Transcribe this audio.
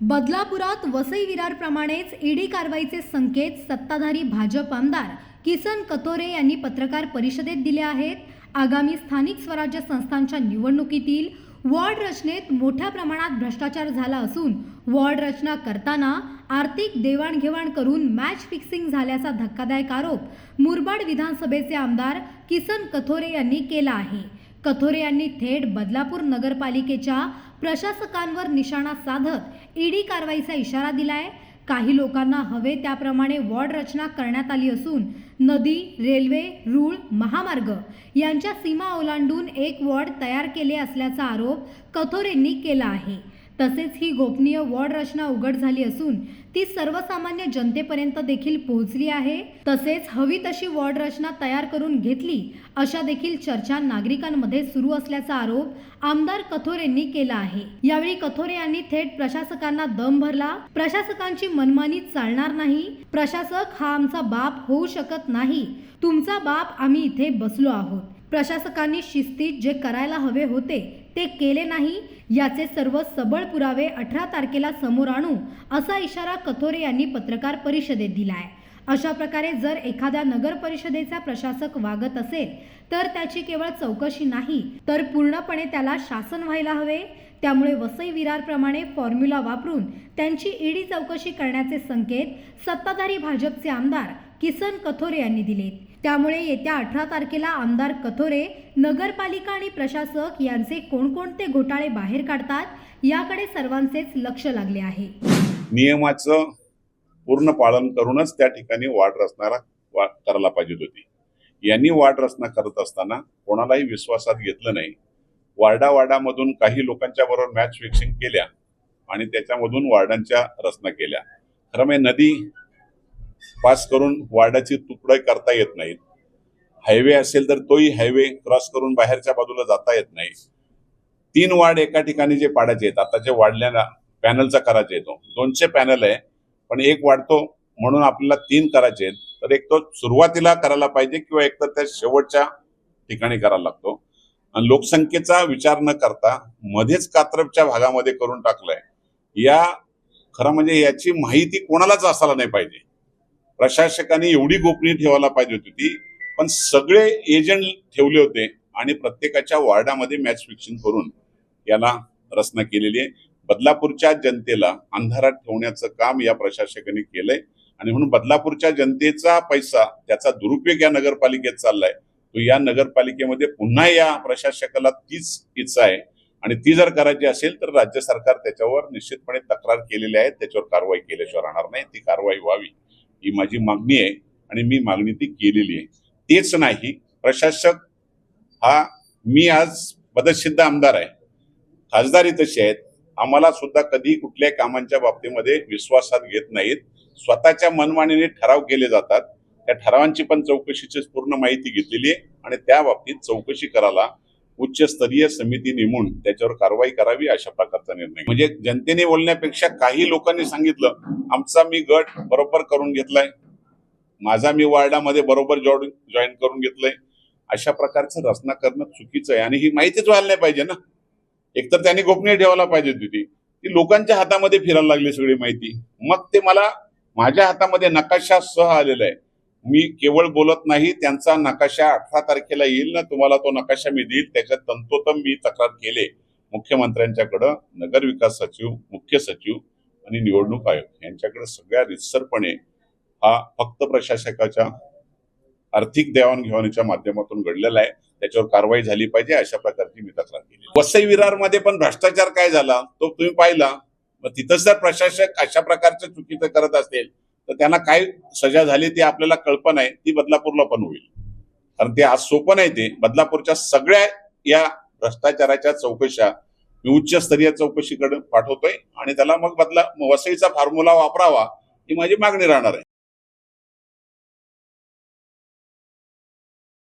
बदलापुरात Vasai विरारप्रमाणेच ED कारवाईचे संकेत सत्ताधारी भाजप आमदार किसन कथोरे यांनी पत्रकार परिषदेत दिले आहेत. आगामी स्थानिक स्वराज्य संस्थांच्या निवडणुकीतील वॉर्ड रचनेत मोठ्या प्रमाणात भ्रष्टाचार झाला असून वॉर्ड रचना करताना आर्थिक देवाणघेवाण करून मॅच फिक्सिंग झाल्याचा धक्कादायक आरोप मुरबाड विधानसभेचे आमदार किसन कथोरे यांनी केला आहे. कथोरे यांनी थेट बदलापूर नगरपालिकेच्या प्रशासकांवर निशाणा साधत ईडी कारवाईचा इशारा दिलाय. काही लोकांना हवे त्याप्रमाणे वॉर्ड रचना करण्यात आली असून नदी रेल्वे रूळ महामार्ग यांच्या सीमा ओलांडून एक वॉर्ड तयार केले असल्याचा आरोप कथोरेंनी केला आहे. तसेच ही गोपनीय वॉर्ड रचना उघड झाली असून ती सर्वसामान्य जनतेपर्यंत देखील पोहोचली आहे. तसेच हवी तशी वॉर्ड रचना तयार करून घेतली अशा देखील चर्चा नागरिकांमध्ये सुरू असल्याचा आरोप आमदार कथोर यांनी केला आहे. यावेळी कथोरे यांनी थेट प्रशासकांना दम भरला. प्रशासकांची मनमानी चालणार नाही. प्रशासक हा आमचा बाप होऊ शकत नाही. तुमचा बाप आम्ही इथे बसलो आहोत. प्रशासकांनी शिस्तीत जे करायला हवे होते ते केले नाही याचे सर्व सबळ पुरावे अठरा तारखेला समोर आणू असा इशारा कथोरे यांनी पत्रकार परिषदेत दिलाय. अशा प्रकारे जर एखाद्या नगर परिषदेचा प्रशासक वागत असेल तर त्याची केवळ चौकशी नाही तर पूर्णपणे त्याला शासन व्हायला हवे. त्यामुळे वसई विरारप्रमाणे फॉर्म्युला वापरून त्यांची ईडी चौकशी करण्याचे संकेत सत्ताधारी भाजपचे आमदार किसन कथोरे यांनी दिलेत. त्यामुळे येत्या अठरा तारखेला आमदार कथोरे नगरपालिका आणि प्रशासक यांचे कोणकोणते घोटाळे बाहेर काढतात याकडे सर्वांचेच लक्ष लागले आहे. नियमाचं पूर्ण पालन करूनच त्या ठिकाणी वाढ रचणारा वा करायला पाहिजे होती. यांनी वाढ रचना करत असताना कोणालाही विश्वासात घेतलं नाही. वार्डा वार्डामधून काही लोकांच्या बरोबर मॅच फिक्सिंग केल्या आणि त्याच्यामधून वार्डांच्या रचना केल्या. खरं म्हणजे नदी पास करून वार्डाची तुकडे करता येत नाहीत हायवे असेल तर तोही हायवे क्रॉस करून बाहेरच्या बाजूला जाता येत नाही. तीन वार्ड एका ठिकाणी जे पाडायचे आहेत आता जे वाढल्याला पॅनलचा करायचे येतो दोनशे पॅनल आहे पण एक वाढतो म्हणून आपल्याला तीन करायचे आहेत. तर एक तो सुरुवातीला करायला पाहिजे किंवा एक तर त्या शेवटच्या ठिकाणी करायला लागतो. आणि लोकसंख्येचा विचार न करता मध्येच कात्रपच्या भागामध्ये करून टाकलाय. या खरं म्हणजे याची माहिती कोणालाच असायला नाही पाहिजे. प्रशासकांनी एवढी गोपनीय ठेवायला पाहिजे होती ती पण सगळे एजंट ठेवले होते आणि प्रत्येकाच्या वार्डामध्ये मॅच फिक्सिंग करून याला रचना केलेली आहे. बदलापूरच्या जनतेला अंधारात ठेवण्याचं काम या प्रशासकांनी केलंय. आणि म्हणून बदलापूरच्या जनतेचा पैसा त्याचा दुरुपयोग या नगरपालिकेत चाललाय. तो या नगरपालिकेमध्ये पुन्हा या प्रशासकाला तीच इच्छा आहे. आणि ती जर करायची असेल तर राज्य सरकार त्याच्यावर निश्चितपणे तक्रार केलेली आहे. त्याच्यावर कारवाई केल्याशिवाय राहणार नाही. ती कारवाई व्हावी. ही माझी मागणी आहे आणि मी मागणी ती केलेली आहे. तेच नाही प्रशासक हा मी आज पदसिद्ध आमदार आहे. खासदारी तशी आहेत. आम्हाला सुद्धा कधी कुठल्याही कामांच्या बाबतीमध्ये विश्वासात घेत नाहीत. स्वतःच्या मनमानीने ठराव केले जातात. त्या ठरावांची पण चौकशीची पूर्ण माहिती घेतलेली आहे आणि त्या बाबतीत चौकशी करायला उच्चस्तरीय समिती नेमून त्याच्यावर कारवाई करावी अशा प्रकारचा निर्णय. म्हणजे जनतेने बोलण्यापेक्षा काही लोकांनी सांगितलं आमचा मी गट बरोबर करून घेतलाय. माझा मी वार्डामध्ये बरोबर जॉईन जॉईन करून घेतलंय. अशा प्रकारचं रचना करणं चुकीचं आहे. आणि ही माहितीच व्हायला नाही पाहिजे ना. एकतर त्यांनी गोपनीय ठेवायला पाहिजे होती ती लोकांच्या हातामध्ये फिरायला लागली सगळी माहिती. मग ते मला माझ्या हातामध्ये नकाशा सह आलेला आहे. मी केवळ बोलत नाही त्यांचा नकाशा अठरा तारखेला येईल ना तुम्हाला तो नकाशा मी देईल. त्याच्यात तंतोतम मी तक्रार केले. मुख्यमंत्र्यांच्याकडं नगर विकास सचिव मुख्य सचिव आणि निवडणूक आयोग यांच्याकडे सगळ्या रितसरपणे हा फक्त प्रशासकाच्या आर्थिक देवाणघेवाणीच्या माध्यमातून घडलेला आहे. त्याच्यावर कारवाई झाली पाहिजे अशा प्रकारची मी तक्रार केली वसई विरारमध्ये पण भ्रष्टाचार काय झाला तो तुम्ही पाहिला. मग तिथंच जर प्रशासक अशा प्रकारचं चुकीचं करत असेल तर त्यांना काय सजा झाली ती आपल्याला कल्पना आहे ती बदलापूरला पण होईल. कारण ते आज सोपं नाही ते. बदलापूरच्या सगळ्या या भ्रष्टाचाराच्या चौकशा मी उच्चस्तरीय चौकशीकडे पाठवतोय आणि त्याला मग बदला वसईचा फॉर्म्युला वापरावा ही माझी मागणी राहणार आहे.